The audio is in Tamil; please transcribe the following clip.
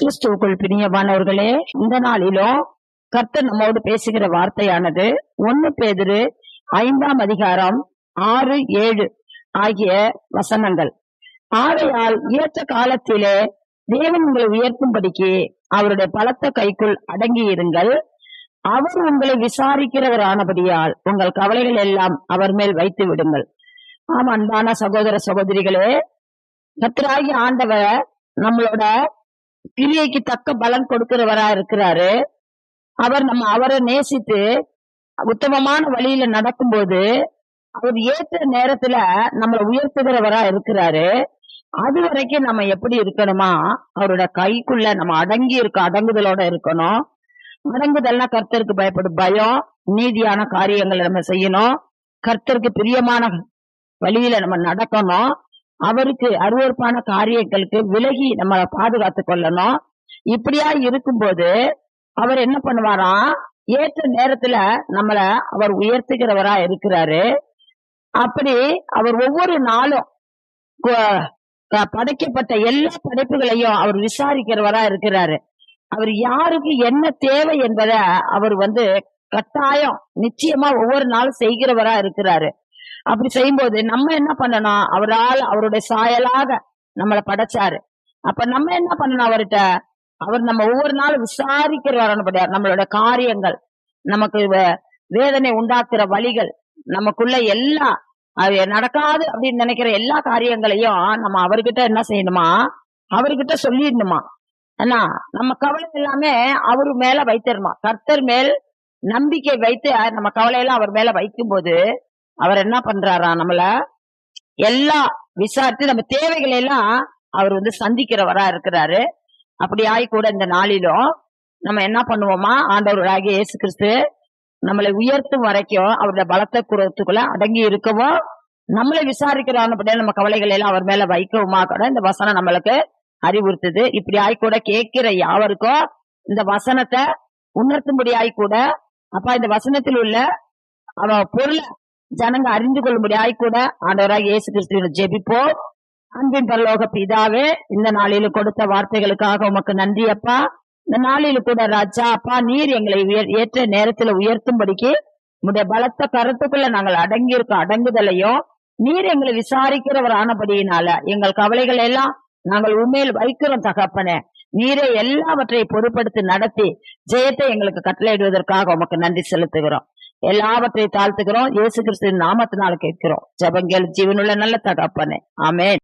கிறிஸ்துவுக்குள் பிரியமானவர்களே இந்த நாளிலும் கர்த்தர் நம்மோடு பேசுகிற வார்த்தையானது ஒன்னு பேதிரு ஐந்தாம் அதிகாரம் ஆறு ஏழு ஆகிய வசனங்கள். ஆகையால் ஏற்ற காலத்திலே தேவன் உங்களை உயர்த்தும்படிக்கு அவருடைய பலத்த கைக்குள் அடங்கி இருங்கள் அவர் உங்களை விசாரிக்கிறவரானபடியால் உங்கள் கவலைகள் எல்லாம் அவர் மேல் வைத்து விடுங்கள். ஆம் அன்பான சகோதர சகோதரிகளே கத்திராகி ஆண்டவர் நம்மளோட கிரியைக்கு தக்க பலன் கொடுக்கிறவரா இருக்கிறாரு. அவர் நம்ம அவரை நேசித்து உத்தமமான வழியில நடக்கும்போது அவர் ஏற்ற நேரத்துல நம்மளை உயர்த்துகிறவரா இருக்கிறாரு. அது வரைக்கும் நம்ம எப்படி இருக்கணுமா? அவரோட கைக்குள்ள நம்ம அடங்கி இருக்க அடங்குதலோட இருக்கணும். அடங்குதல்னா கர்த்தருக்கு பயப்படும் பயம் நீதியான காரியங்களை நம்ம செய்யணும். கர்த்தருக்கு பிரியமான வழியில நம்ம நடக்கணும். அவருக்கு அருவறுப்பான காரியங்களுக்கு விலகி நம்ம பாதுகாத்து கொள்ளணும். இப்படியா இருக்கும்போது அவர் என்ன பண்ணுவாராம் ஏற்ற நேரத்துல நம்மள அவர் உயர்த்துகிறவரா இருக்கிறாரு. அப்படி அவர் ஒவ்வொரு நாளும் படைக்கப்பட்ட எல்லா படைப்புகளையும் அவர் விசாரிக்கிறவரா இருக்கிறாரு. அவர் யாருக்கு என்ன தேவை என்பதை அவர் வந்து கட்டாயம் நிச்சயமா ஒவ்வொரு நாளும் செய்கிறவரா இருக்கிறாரு. அப்படி செய்யும்போது நம்ம என்ன பண்ணணும்? அவரால் அவருடைய சாயலாக நம்மளை படைச்சாரு. அப்ப நம்ம என்ன பண்ணணும் அவர்கிட்ட? அவர் நம்ம ஒவ்வொரு நாளும் விசாரிக்கிறவரானபடியார் நம்மளோட காரியங்கள் நமக்கு வேதனை உண்டாக்குற வழிகள் நமக்குள்ள எல்லா அது நடக்காது அப்படின்னு நினைக்கிற எல்லா காரியங்களையும் நம்ம அவர்கிட்ட என்ன செய்யணுமா? அவர்கிட்ட சொல்லிடணுமா? ஏன்னா நம்ம கவலை எல்லாமே அவரு மேல வைத்திருமா கர்த்தர் மேல் நம்பிக்கை வைத்து நம்ம கவலையெல்லாம் அவர் மேல வைக்கும்போது அவர் என்ன பண்றாரா? நம்மள எல்லா விசாரித்து நம்ம தேவைகளை எல்லாம் அவர் வந்து சந்திக்கிறவரா இருக்கிறாரு. அப்படி ஆகி கூட இந்த நாளிலும் நம்ம என்ன பண்ணுவோமா? ஆண்டவராகிய இயேசு கிறிஸ்து நம்மளை உயர்த்தும் வரைக்கும் அவருடைய பலத்த குரத்துக்குள்ள அடங்கி இருக்கவும் நம்மளை விசாரிக்கிறான்னு நம்ம கவலைகளை எல்லாம் அவர் மேல வைக்கவுமா கூட இந்த வசனம் நம்மளுக்கு அறிவுறுத்துது. இப்படி ஆகி கூட கேட்கிற யாவருக்கும் இந்த வசனத்தை உணர்த்தும்படி ஆகி கூட அப்பா இந்த வசனத்தில் உள்ள அவ பொருளை ஜனங்க அறிந்து கொள்ளும்படியாய் கூட ஆண்டவராக இயேசு கிறிஸ்துவின் ஜெபிப்போ அன்பின் பரலோக பிதாவே இந்த நாளில கொடுத்த வார்த்தைகளுக்காக உமக்கு நன்றி அப்பா. இந்த நாளில கூட ராஜா அப்பா நீர் எங்களை ஏற்ற நேரத்துல உயர்த்தும்படிக்கு உடைய பலத்த கருத்துக்குள்ள நாங்கள் அடங்கி இருக்க அடங்குதலையும் நீர் எங்களை விசாரிக்கிறவர் ஆனபடியினால எங்கள் கவலைகள் எல்லாம் நாங்கள் உண்மையில் வைக்கிறோம் தகப்பனே. நீரே எல்லாவற்றை பொருட்படுத்தி நடத்தி ஜெயத்தை எங்களுக்கு கட்டளையிடுவதற்காக உமக்கு நன்றி செலுத்துகிறோம். எல்லாவற்றை தாழ்த்துகிறோம். இயேசு கிறிஸ்துவின் நாமத்தினால கேட்கிறோம். ஜபங்கள் ஜீவனுள்ள நல்ல தகப்பனே. ஆமேன்.